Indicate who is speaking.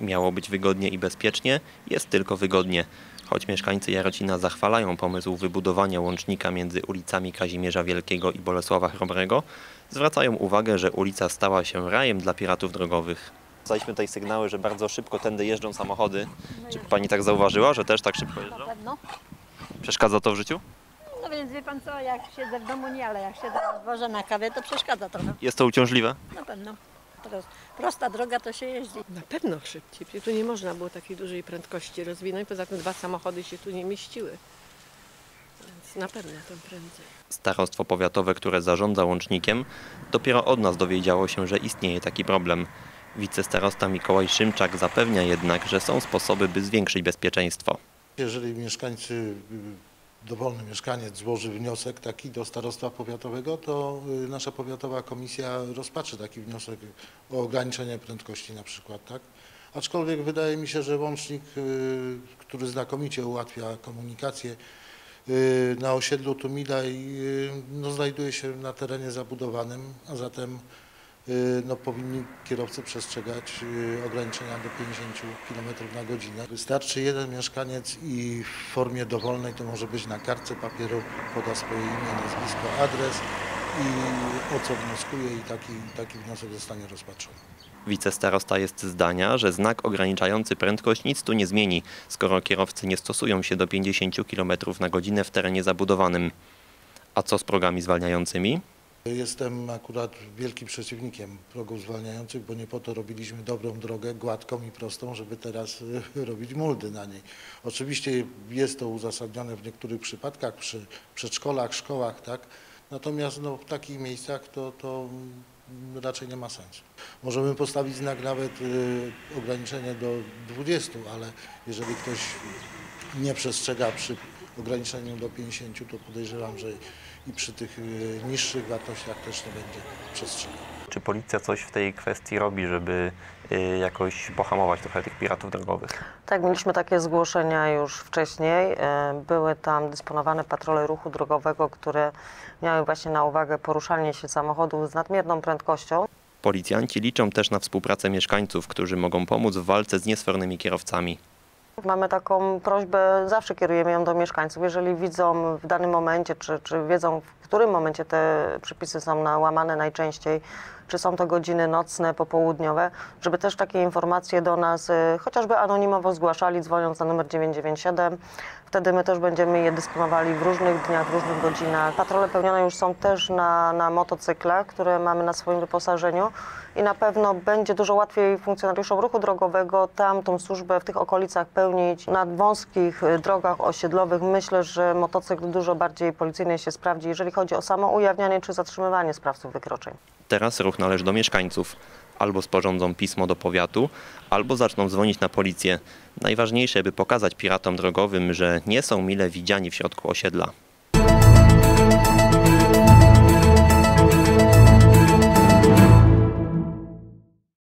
Speaker 1: Miało być wygodnie i bezpiecznie, jest tylko wygodnie. Choć mieszkańcy Jarocina zachwalają pomysł wybudowania łącznika między ulicami Kazimierza Wielkiego i Bolesława Chrobrego, zwracają uwagę, że ulica stała się rajem dla piratów drogowych. Zdaliśmy tutaj sygnały, że bardzo szybko tędy jeżdżą samochody. Czy pani tak zauważyła, że też tak szybko
Speaker 2: Na
Speaker 1: jeżdżą?
Speaker 2: pewno.
Speaker 1: Przeszkadza to w życiu?
Speaker 2: No więc wie pan co, jak siedzę w domu nie, ale jak siedzę na dworze na kawie, to przeszkadza trochę.
Speaker 1: Jest to uciążliwe?
Speaker 2: Na pewno. Teraz prosta droga to się jeździ.
Speaker 3: Na pewno szybciej. Tu nie można było takiej dużej prędkości rozwinąć, poza tym dwa samochody się tu nie mieściły. Więc na pewno tam prędzej.
Speaker 1: Starostwo powiatowe, które zarządza łącznikiem, dopiero od nas dowiedziało się, że istnieje taki problem. Wicestarosta Mikołaj Szymczak zapewnia jednak, że są sposoby, by zwiększyć bezpieczeństwo.
Speaker 4: Jeżeli mieszkańcy, dowolny mieszkaniec złoży wniosek taki do starostwa powiatowego, to y, nasza powiatowa komisja rozpatrzy taki wniosek o ograniczenie prędkości na przykład, tak? Aczkolwiek wydaje mi się, że łącznik, y, który znakomicie ułatwia komunikację y, na osiedlu Tumilaj, y, no, znajduje się na terenie zabudowanym, a zatem no, powinni kierowcy przestrzegać y, ograniczenia do 50 km na godzinę. Wystarczy jeden mieszkaniec i w formie dowolnej, to może być na kartce papieru, poda swoje imię, nazwisko, adres i o co wnioskuje i taki, taki wniosek zostanie rozpatrzony.
Speaker 1: Wicestarosta jest zdania, że znak ograniczający prędkość nic tu nie zmieni, skoro kierowcy nie stosują się do 50 km na godzinę w terenie zabudowanym. A co z progami zwalniającymi?
Speaker 4: Jestem akurat wielkim przeciwnikiem progów zwalniających, bo nie po to robiliśmy dobrą drogę, gładką i prostą, żeby teraz y, robić muldy na niej. Oczywiście jest to uzasadnione w niektórych przypadkach przy przedszkolach, szkołach, tak? Natomiast no, w takich miejscach to, to mm, raczej nie ma sensu. Możemy postawić znak nawet y, ograniczenie do 20, ale jeżeli ktoś nie przestrzega przy ograniczeniu do 50, to podejrzewam, że i przy tych y, niższych wartościach też nie będzie przestrzegał.
Speaker 1: Czy policja coś w tej kwestii robi, żeby y, jakoś pohamować trochę tych piratów drogowych?
Speaker 5: Tak, mieliśmy takie zgłoszenia już wcześniej. E, Były tam dysponowane patrole ruchu drogowego, które miały właśnie na uwagę poruszanie się samochodów z nadmierną prędkością.
Speaker 1: Policjanci liczą też na współpracę mieszkańców, którzy mogą pomóc w walce z niesfornymi kierowcami.
Speaker 5: Mamy taką prośbę, zawsze kierujemy ją do mieszkańców. Jeżeli widzą w danym momencie, czy, czy wiedzą, w którym momencie te przepisy są łamane najczęściej, czy są to godziny nocne, popołudniowe, żeby też takie informacje do nas e, chociażby anonimowo zgłaszali, dzwoniąc na numer 997. Wtedy my też będziemy je dysponowali w różnych dniach, w różnych godzinach. Patrole pełnione już są też na, na motocyklach, które mamy na swoim wyposażeniu i na pewno będzie dużo łatwiej funkcjonariuszom ruchu drogowego tam tą służbę w tych okolicach pełnić. Na wąskich y, drogach osiedlowych myślę, że motocykl dużo bardziej policyjnie się sprawdzi, jeżeli chodzi o samo ujawnianie czy zatrzymywanie sprawców wykroczeń.
Speaker 1: Teraz należy do mieszkańców. Albo sporządzą pismo do powiatu, albo zaczną dzwonić na policję. Najważniejsze, by pokazać piratom drogowym, że nie są mile widziani w środku osiedla.